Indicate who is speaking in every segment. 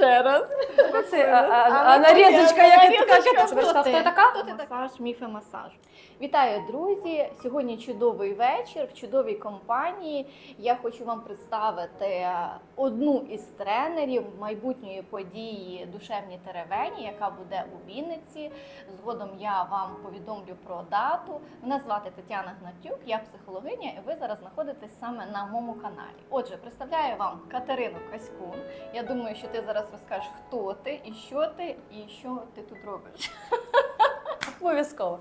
Speaker 1: Ще раз.
Speaker 2: Це, а, а,
Speaker 1: А
Speaker 2: а нарізочка, як яка
Speaker 1: хто
Speaker 2: ти сказав,
Speaker 1: ти?
Speaker 2: хто така?
Speaker 1: Хто ти така? Масаж, міфи масажу. Вітаю, друзі! Сьогодні чудовий вечір в чудовій компанії. Я хочу вам представити одну із тренерів майбутньої події Душевні теревені, яка буде у Вінниці. Згодом я вам повідомлю про дату. Мене звати Тетяна Гнатюк, я психологиня, і ви зараз знаходитесь саме на моєму каналі. Отже, представляю вам Катерину Каськун. Я думаю, що ти зараз розкажеш, хто ти і що ти, і що ти тут робиш.
Speaker 2: Обов'язково.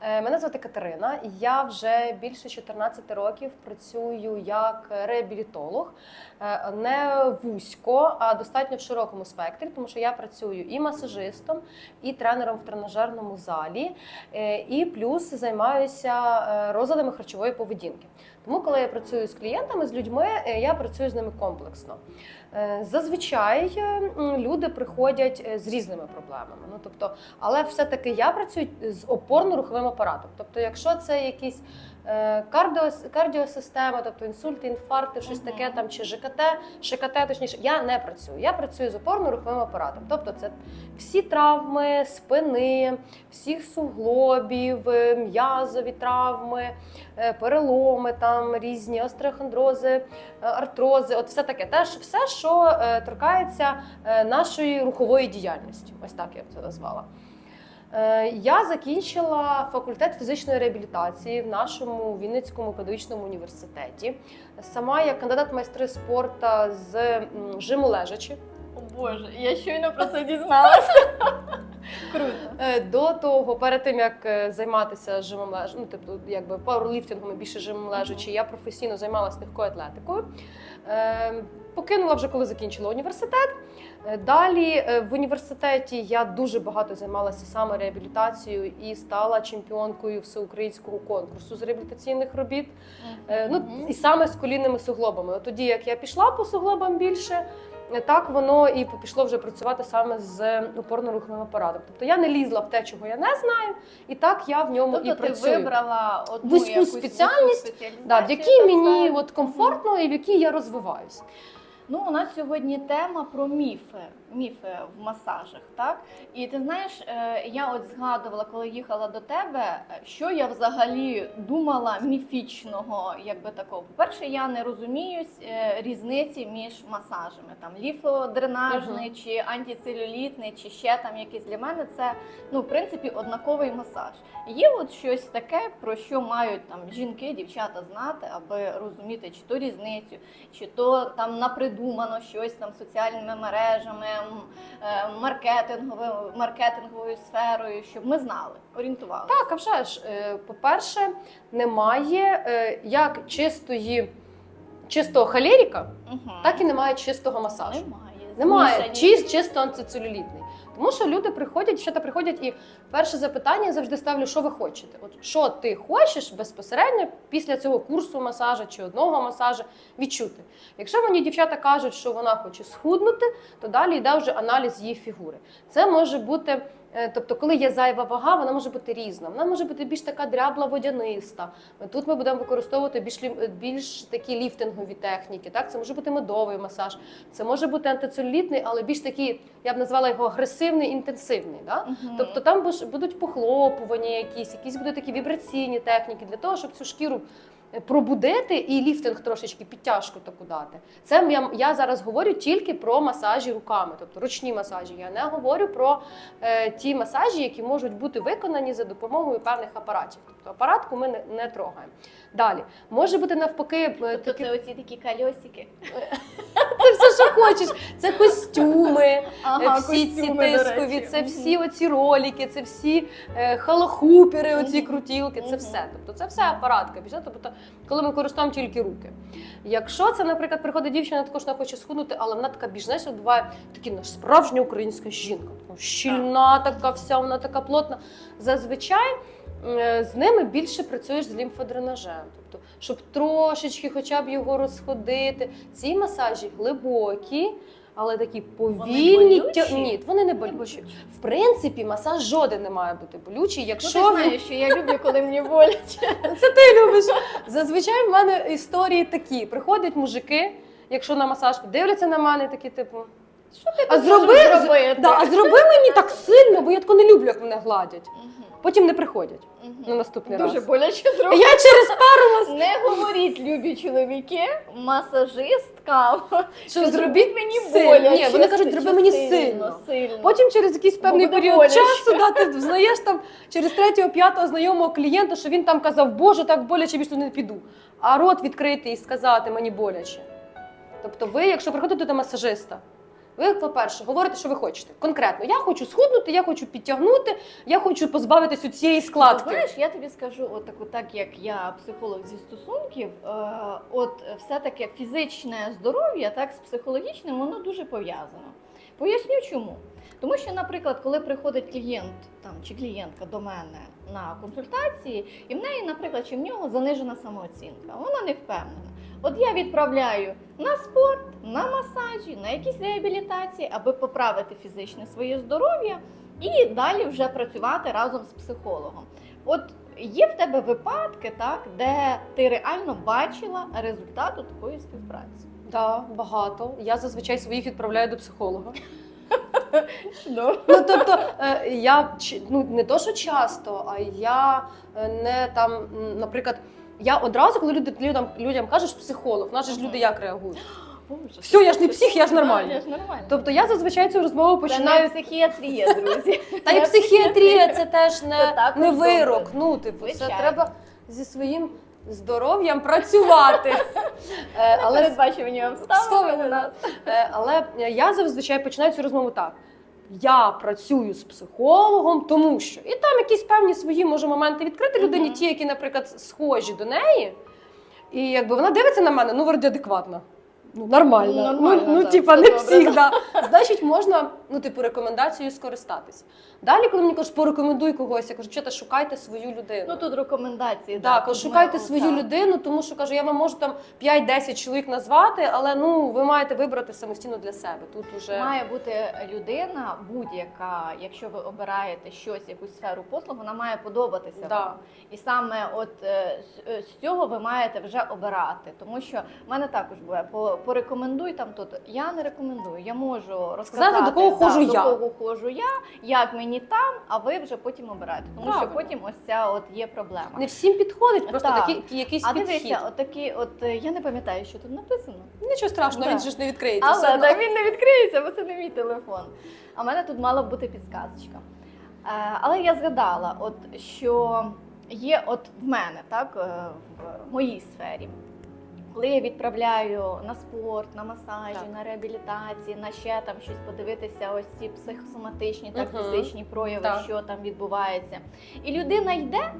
Speaker 2: Е, Мене звати Катерина. Я вже більше 14 років працюю як реабілітолог, Е, не вузько, а достатньо в широкому спектрі, тому що я працюю і масажистом, і тренером в тренажерному залі, е, і плюс займаюся розладами харчової поведінки. Тому, коли я працюю з клієнтами, з людьми, е, я працюю з ними комплексно. Е, Зазвичай е, люди приходять з різними проблемами. Ну тобто, але все-таки я працюю з опорно-руховим апаратом. Тобто, якщо це якісь е, кардіо, кардіосистема, тобто інсульти, інфаркти, щось
Speaker 1: Мгм.
Speaker 2: таке там чи ЖКТ, ШКТ, точніше, я не працюю. Я працюю з опорно-руховим апаратом. Тобто, це всі травми спини, всіх суглобів, м'язові травми, переломи, там різні остеохондрози, е, артрози, от все таке. Теж все, що е, торкається е, нашої рухової діяльності. Ось так я б це назвала. Я закінчила факультет фізичної реабілітації в нашому Вінницькому педагогічному університеті. Сама я кандидат майстри спорту з жиму лежачі.
Speaker 1: О Боже, я щойно про це дізналася. Круто.
Speaker 2: Е, До того, перед тим як е, займатися жимом лежачі, ну тобто якби пауерліфтингом і більше жимом лежачі, я професійно займалася легкою атлетикою. Е, Покинула вже коли закінчила університет. Далі в університеті я дуже багато займалася саме реабілітацією і стала чемпіонкою всеукраїнського конкурсу з реабілітаційних робіт. Ну і саме з колінними суглобами. От тоді, як я пішла по суглобам більше, так воно і пішло вже працювати саме з опорно-руховим апаратом. Тобто я не лізла в те, чого я не знаю, і так я в ньому
Speaker 1: Тобто
Speaker 2: і
Speaker 1: ти вибрала одну
Speaker 2: Вузьку
Speaker 1: якусь
Speaker 2: спеціальність, Да, в якій мені от комфортно і в якій я розвиваюся.
Speaker 1: Ну, у нас сьогодні тема про міфи, міфи в масажах, так? І ти знаєш, е, я от згадувала, коли їхала до тебе, що я взагалі думала міфічного, якби такого. По-перше, я не розумію е, різниці між масажами, там ліфодренажний чи антицелюлітний, чи ще там якийсь для мене це ну, в принципі, однаковий масаж. Є от щось таке, про що мають там жінки, дівчата знати, аби розуміти, чи то різницю, чи то там напридумано щось там соціальними мережами, маркетинговою, маркетинговою сферою, щоб ми знали, орієнтувалися.
Speaker 2: Так, а вже ж, е, по-перше, немає е, як чистої, чистого халеріка,
Speaker 1: Угу.
Speaker 2: так і немає чистого масажу.
Speaker 1: немає.
Speaker 2: Немає чист, чисто антицелюлітний. Тому що люди приходять, що приходять, і перше запитання я завжди ставлю, що ви хочете. От що ти хочеш безпосередньо після цього курсу масажа чи одного масажу відчути. Якщо мені дівчата кажуть, що вона хоче схуднути, то далі йде вже аналіз її фігури. Це може бути. Е, Тобто, коли є зайва вага, вона може бути різна. Вона може бути більш така дрябла водяниста. Тут ми будемо використовувати більш лі- більш такі ліфтингові техніки. Так, це може бути медовий масаж, це може бути антицелюлітний, але більш такий, я б назвала його агресивний, інтенсивний. Да?
Speaker 1: Мгм.
Speaker 2: Тобто там будуть похлопування, якісь, якісь будуть такі вібраційні техніки для того, щоб цю шкіру е, пробудити і ліфтинг трошечки підтяжку таку дати. Це я, я зараз говорю тільки про масажі руками, тобто ручні масажі. Я не говорю про е, ті масажі, які можуть бути виконані за допомогою певних апаратів. Тобто апаратку ми не, не трогаємо. Далі може бути навпаки е,
Speaker 1: Тобто
Speaker 2: такі-
Speaker 1: це оці такі кольосики.
Speaker 2: це все, що хочеш. Це костюми.
Speaker 1: Ага,
Speaker 2: всі ці
Speaker 1: костюми,
Speaker 2: тискові, це всі оці ролики, це всі е, халахупери, оці крутілки, це все. Тобто це все апаратка. Тобто, коли ми користуємо тільки руки. Якщо це, наприклад, приходить дівчина, також вона хоче схуднути, але вона така більш знаєш, буває такі ну, справжня українська жінка, така щільна, така вся, вона така плотна. Зазвичай. Е, З ними більше працюєш з лімфодренажем, тобто, щоб трошечки, хоча б його розходити. Ці масажі глибокі, але такі повільні.
Speaker 1: болючі?
Speaker 2: тя- Ні, вони не болючі. В принципі, масаж жоден не має бути болючий,
Speaker 1: Ну,
Speaker 2: якщо
Speaker 1: ти знаєш, що я люблю, коли мені боляче.
Speaker 2: це ти любиш. Зазвичай в мене історії такі: приходять мужики, якщо на масаж дивляться на мене, такі типу.
Speaker 1: Що ти
Speaker 2: А
Speaker 1: тут можеш
Speaker 2: зроби-
Speaker 1: зробити?
Speaker 2: Да, а зроби мені так сильно, бо я тако не люблю, як мене гладять.
Speaker 1: Мгм,
Speaker 2: Потім не приходять
Speaker 1: мгм.
Speaker 2: на наступний
Speaker 1: Дуже
Speaker 2: раз.
Speaker 1: боляче зробити.
Speaker 2: Я через пару
Speaker 1: Не говоріть, любі чоловіки, масажистка,
Speaker 2: що
Speaker 1: зробіть мені боляче.
Speaker 2: Ні, вони кажуть, зроби мені
Speaker 1: сильно.
Speaker 2: сильно.
Speaker 1: сильно.
Speaker 2: Потім через якийсь певний
Speaker 1: буде
Speaker 2: період
Speaker 1: боляче.
Speaker 2: часу да, ти взнаєш там через третього, п'ятого знайомого клієнта, що він там казав, Боже, так боляче більше туди не піду. А рот відкрити і сказати мені боляче. Тобто, ви, якщо приходите до масажиста, ви, по-перше, говорите, що ви хочете. Конкретно, я хочу схуднути, я хочу підтягнути, я хочу позбавитись у цієї складки.
Speaker 1: Знаєш, я тобі скажу, от таку, так як я психолог зі стосунків, е, от все-таки фізичне здоров'я, так з психологічним, воно дуже пов'язано. Поясню чому. Тому що, наприклад, коли приходить клієнт там чи клієнтка до мене на консультації, і в неї, наприклад, чи в нього занижена самооцінка, вона не впевнена. От я відправляю на спорт, на масажі, на якісь реабілітації, аби поправити фізичне своє здоров'я і далі вже працювати разом з психологом. От є в тебе випадки, так, де ти реально бачила результат от такої співпраці.
Speaker 2: Да, багато. Я зазвичай своїх відправляю до психолога. Ну тобто е, я ну не то, що часто, а я е, не там, наприклад, я одразу, коли люди людям, людям кажеш психолог, наші ж люди як реагують.
Speaker 1: Боже,
Speaker 2: Всьо, я ж не псих, я ж нормальна.
Speaker 1: Я ж нормальна.
Speaker 2: Тобто я зазвичай цю розмову
Speaker 1: Це
Speaker 2: починаю.
Speaker 1: не психіатрія, друзі.
Speaker 2: Та й психіатрія це теж
Speaker 1: Це
Speaker 2: не,
Speaker 1: також
Speaker 2: не
Speaker 1: добре.
Speaker 2: вирок. Ну, типу, це
Speaker 1: Звичайно.
Speaker 2: треба зі своїм здоров'ям працювати. Е,
Speaker 1: Але
Speaker 2: Але
Speaker 1: передбачувані обставини у нас.
Speaker 2: Е, Але я зазвичай починаю цю розмову так. Я працюю з психологом, тому що і там якісь певні свої може моменти відкрити людині, ті, які, наприклад, схожі до неї. І якби вона дивиться на мене, ну вроді адекватна. Ну, нормально.
Speaker 1: Нормально,
Speaker 2: ну, ну типа, не
Speaker 1: добре,
Speaker 2: всіх, да. Значить, можна, ну, типу, рекомендацією скористатись. Далі, коли мені кажуть, порекомендуй когось, я кажу, що шукайте свою людину.
Speaker 1: Ну тут рекомендації.
Speaker 2: Так,
Speaker 1: тут
Speaker 2: шукайте
Speaker 1: ми-
Speaker 2: свою
Speaker 1: так.
Speaker 2: людину, тому що кажу, я вам можу там 5-10 чоловік назвати, але ну ви маєте вибрати самостійно для себе. Тут уже
Speaker 1: Має бути людина будь-яка, якщо ви обираєте щось, якусь сферу послуг, вона має подобатися
Speaker 2: Да.
Speaker 1: вам. І саме от е, з, е, з цього ви маєте вже обирати. Тому що в мене також буває по, порекомендуй там тут. Я не рекомендую. Я можу розказати
Speaker 2: до кого ходжу
Speaker 1: до
Speaker 2: я.
Speaker 1: кого ходжу я, як мені там, а ви вже потім обираєте. Тому що потім ось ця от є проблема.
Speaker 2: не всім підходить, просто
Speaker 1: Так.
Speaker 2: такий якийсь
Speaker 1: А
Speaker 2: підхід.
Speaker 1: дивися, от такі, от е, я не пам'ятаю, що тут написано.
Speaker 2: Нічого страшного,
Speaker 1: Да.
Speaker 2: він же ж не відкриється. все
Speaker 1: Але
Speaker 2: одно.
Speaker 1: да, він не відкриється, бо це не мій телефон. А в мене тут мала б бути підсказочка. Е, але я згадала, от що є от в мене, так, е, в моїй сфері. Коли я відправляю на спорт, на масажі,
Speaker 2: Так.
Speaker 1: на реабілітації, на ще там щось подивитися, ось ці психосоматичні, так
Speaker 2: Мгм.
Speaker 1: фізичні прояви,
Speaker 2: Так.
Speaker 1: що там відбувається. І людина йде,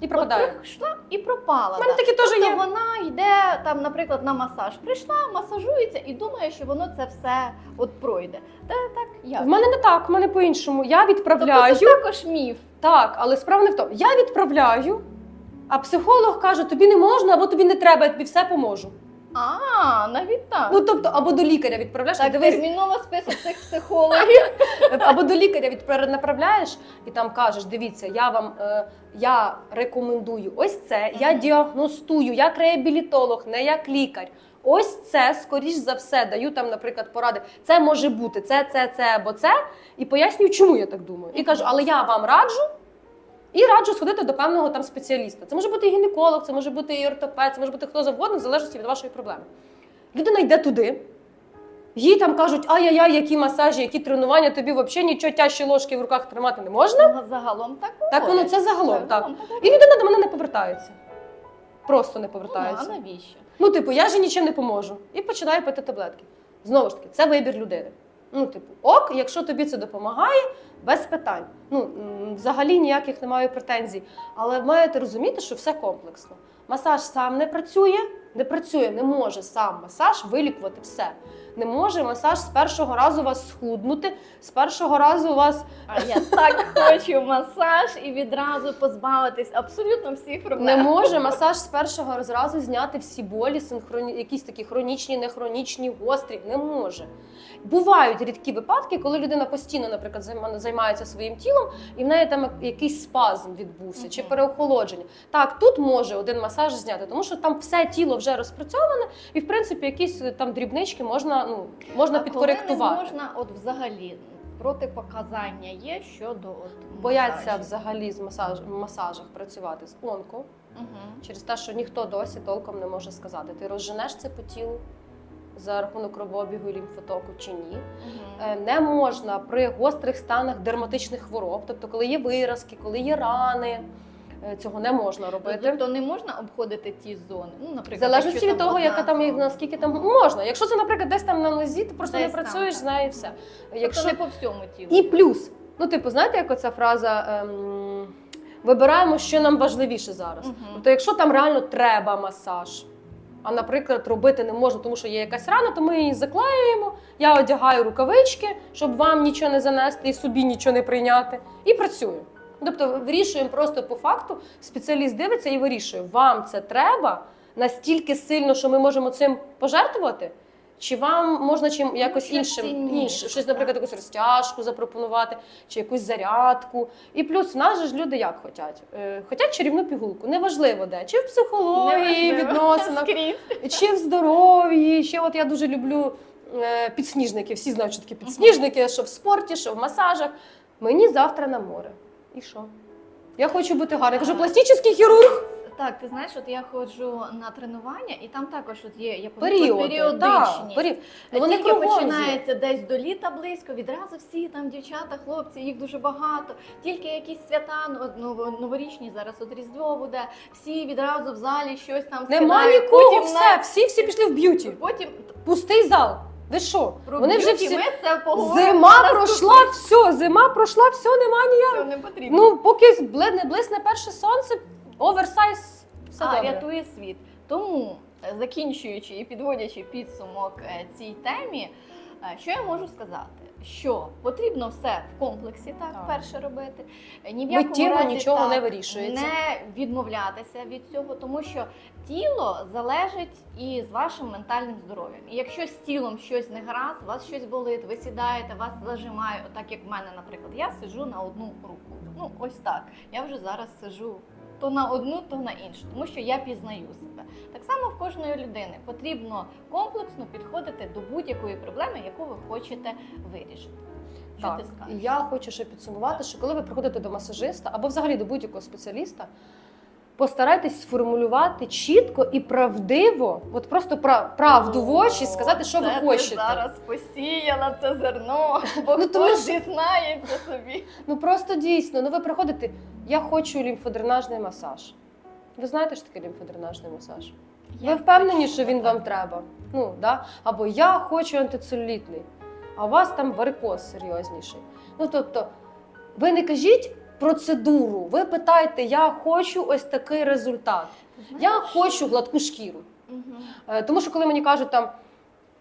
Speaker 2: І
Speaker 1: от прийшла і пропала.
Speaker 2: Мене такі теж
Speaker 1: Тобто
Speaker 2: є.
Speaker 1: вона йде там, наприклад, на масаж. Прийшла, масажується і думає, що воно це все от пройде. Та так як?
Speaker 2: В мене не так, в мене по-іншому. Я
Speaker 1: Тобто
Speaker 2: відправляю.
Speaker 1: це також міф.
Speaker 2: Так, але справа не в тому. Я відправляю, а психолог каже, тобі не можна, або тобі не треба, я тобі все поможу.
Speaker 1: А, навіть так.
Speaker 2: Ну тобто, або до лікаря відправляєш,
Speaker 1: так,
Speaker 2: дивись,
Speaker 1: терміново список цих психологів.
Speaker 2: або до лікаря направляєш і там кажеш: дивіться, я вам е, я рекомендую ось це, я
Speaker 1: Мгм.
Speaker 2: діагностую як реабілітолог, не як лікар. Ось це, скоріш за все, даю там, наприклад, поради. Це може бути, це, це, це або це. І пояснюю, чому я так думаю. І кажу, але я вам раджу. І раджу сходити до певного там спеціаліста. Це може бути і гінеколог, це може бути і ортопед, це може бути хто завгодно, в залежності від вашої проблеми. Людина йде туди, їй там кажуть, ай-яй-яй, які масажі, які тренування, тобі взагалі нічого тяжчі ложки в руках тримати не можна.
Speaker 1: Ну, Загалом так
Speaker 2: Так воно це загалом, так. І людина до мене не повертається. Просто не
Speaker 1: Ну, а навіщо?
Speaker 2: Ну, типу, я ж нічим не поможу. І починаю пити таблетки. Знову ж таки, це вибір людини. Ну, типу, ок, якщо тобі це допомагає, без питань. Ну, взагалі ніяких немає претензій. Але маєте розуміти, що все комплексно. Масаж сам не працює, не працює, не може сам масаж вилікувати все. Не може масаж з першого разу вас схуднути, з першого разу у вас
Speaker 1: А я так хочу масаж і відразу позбавитись абсолютно всіх проблем.
Speaker 2: Не може масаж з першого разу зняти всі болі, синхроні... якісь такі хронічні, нехронічні, гострі. Не може. Бувають рідкі випадки, коли людина постійно, наприклад, займа- займається своїм тілом, і в неї там якийсь спазм відбувся чи
Speaker 1: Мгм.
Speaker 2: переохолодження. Так, тут може один масаж зняти, тому що там все тіло вже вже розпрацьоване, і в принципі якісь е, там дрібнички можна, ну, можна
Speaker 1: А
Speaker 2: підкоректувати.
Speaker 1: Коли не можна, от взагалі протипоказання є щодо от
Speaker 2: Бояться взагалі з масаж, масажах працювати з клонку
Speaker 1: Мгм.
Speaker 2: через те, що ніхто досі толком не може сказати, ти розженеш це по тілу за рахунок кровообігу і лімфотоку чи ні.
Speaker 1: Мгм.
Speaker 2: Е, Не можна при гострих станах дерматичних хвороб, тобто коли є виразки, коли є рани, цього не можна робити.
Speaker 1: Тобто не можна обходити ті зони. Ну, наприклад,
Speaker 2: залежності від того, яка там і наскільки там можна. Якщо це, наприклад, десь там на нозі, ти просто
Speaker 1: Десь
Speaker 2: не працюєш,
Speaker 1: так.
Speaker 2: з нею і все.
Speaker 1: Тобто
Speaker 2: Якщо
Speaker 1: не по всьому тілу.
Speaker 2: і плюс, ну типу, знаєте, як оця фраза ем... вибираємо, що нам важливіше зараз.
Speaker 1: Мгм.
Speaker 2: Тобто, якщо там реально треба масаж, а наприклад, робити не можна, тому що є якась рана, то ми її заклеюємо. Я одягаю рукавички, щоб вам нічого не занести і собі нічого не прийняти, і працюю. Тобто вирішуємо просто по факту, спеціаліст дивиться і вирішує, вам це треба настільки сильно, що ми можемо цим пожертвувати. Чи вам можна чим якось
Speaker 1: щось
Speaker 2: іншим, інше, щось, наприклад, якусь розтяжку запропонувати, чи якусь зарядку. І плюс в нас же ж люди як хочуть? Е, хотять чарівну пігулку, неважливо де, чи в психології, відносинах, чи в здоров'ї. Ще от я дуже люблю е, підсніжники. Всі знають, що таке підсніжники, що в спорті, що в масажах. Мені завтра на море. І що? Я хочу бути гарна. Я кажу, пластичний хірург.
Speaker 1: Так, ти знаєш, от я ходжу на тренування, і там також от є я
Speaker 2: Періоди.
Speaker 1: періодичність.
Speaker 2: Да, період. Ну, вони
Speaker 1: Тільки
Speaker 2: кругом
Speaker 1: починається десь до літа близько, відразу всі там дівчата, хлопці, їх дуже багато. Тільки якісь свята, ну, новорічні зараз от Різдво буде. Всі відразу в залі щось там
Speaker 2: Нема
Speaker 1: скидають,
Speaker 2: нікого,
Speaker 1: потім
Speaker 2: все,
Speaker 1: на-
Speaker 2: всі всі пішли в б'юті.
Speaker 1: Потім
Speaker 2: Пустий зал. Ви що?
Speaker 1: про
Speaker 2: Вони вже
Speaker 1: б'юті
Speaker 2: всі.
Speaker 1: ми це поговоримо.
Speaker 2: Зима пройшла, все, зима пройшла, все, нема ніяк.
Speaker 1: Все, не потрібно.
Speaker 2: Ну, поки не блисне перше сонце, оверсайз, все
Speaker 1: а,
Speaker 2: добре.
Speaker 1: рятує світ. Тому, е, закінчуючи і підводячи підсумок е, цій темі, що я можу сказати? Що потрібно все в комплексі, так,
Speaker 2: Так.
Speaker 1: перше робити. Ні в якому
Speaker 2: Миттєво
Speaker 1: разі,
Speaker 2: нічого
Speaker 1: так,
Speaker 2: не вирішується.
Speaker 1: Не відмовлятися від цього, тому що тіло залежить і з вашим ментальним здоров'ям. І якщо з тілом щось не гаразд, вас щось болить, ви сідаєте, вас зажимає, отак як в мене, наприклад, я сиджу на одну руку. Ну, ось так. Я вже зараз сиджу то на одну, то на іншу, тому що я пізнаю себе. Так само в кожної людини потрібно комплексно підходити до будь-якої проблеми, яку ви хочете вирішити. Що
Speaker 2: Так,
Speaker 1: ти скажеш?
Speaker 2: я хочу ще підсумувати, що коли ви приходите до масажиста або взагалі до будь-якого спеціаліста, постарайтесь сформулювати чітко і правдиво, от просто пра- правду в очі, сказати, що ви хочете.
Speaker 1: Ти зараз посіяла це зерно, бо
Speaker 2: Ну, тому
Speaker 1: хтось дізнається собі.
Speaker 2: Ну просто дійсно, ну ви приходите, я хочу лімфодренажний масаж. Ви знаєте, що таке лімфодренажний масаж? Ви впевнені, що він
Speaker 1: так.
Speaker 2: вам треба? Ну, да? Або я хочу антицелюлітний, а у вас там варикоз серйозніший. Ну тобто, ви не кажіть процедуру, ви питаєте, я хочу ось такий результат. Я хочу гладку шкіру. Е, Тому що коли мені кажуть там,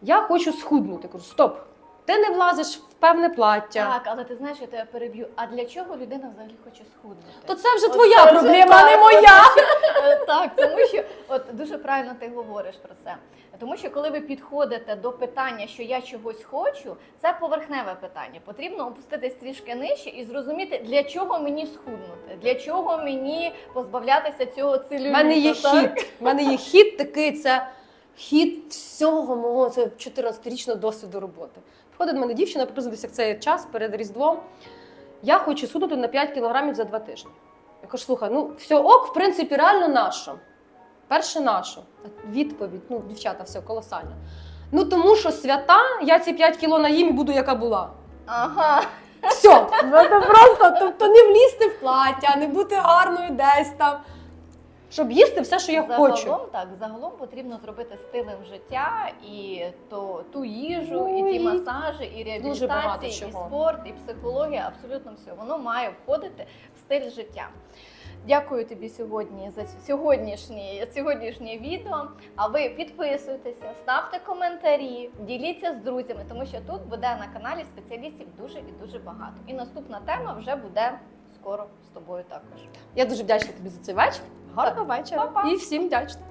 Speaker 2: я хочу схуднути, кажу, стоп, ти не влазиш в певне плаття.
Speaker 1: Так, але ти знаєш, я тебе переб'ю. А для чого людина взагалі хоче схуднути?
Speaker 2: То це вже
Speaker 1: От
Speaker 2: твоя
Speaker 1: це
Speaker 2: проблема, а не моя.
Speaker 1: що, е, Так, тому що от дуже правильно ти говориш про це. Тому що коли ви підходите до питання, що я чогось хочу, це поверхневе питання. Потрібно опуститись трішки нижче і зрозуміти, для чого мені схуднути, для чого мені позбавлятися цього
Speaker 2: У
Speaker 1: целюліту.
Speaker 2: мене є хід. У мене є хід такий, це хід всього мого це 14-річного досвіду роботи. Приходить до мене дівчина, як цей час перед Різдвом. Я хочу схуднути на 5 кілограмів за 2 тижні. Я кажу, слухай, ну все ок, в принципі, реально нащо. Перше нащо. Відповідь, ну, дівчата, все колосально. Ну тому що свята, я ці 5 кіло наїм і буду яка була.
Speaker 1: Ага.
Speaker 2: Все, це просто тобто не влізти в плаття, не бути гарною десь там. Щоб їсти все, що я
Speaker 1: загалом,
Speaker 2: хочу.
Speaker 1: так, загалом потрібно зробити стилем життя і то, ту їжу,
Speaker 2: Ну,
Speaker 1: і ті масажі, і реабілітації, і спорт, і психологія, абсолютно все. Воно має входити в стиль життя. Дякую тобі сьогодні за сьогоднішнє, сьогоднішнє відео. А ви підписуйтеся, ставте коментарі, діліться з друзями, тому що тут буде на каналі спеціалістів дуже і дуже багато. І наступна тема вже буде скоро з тобою також.
Speaker 2: Я дуже вдячна тобі за цей вечір. Гарного вечора
Speaker 1: Па-па.
Speaker 2: і всім вдячна.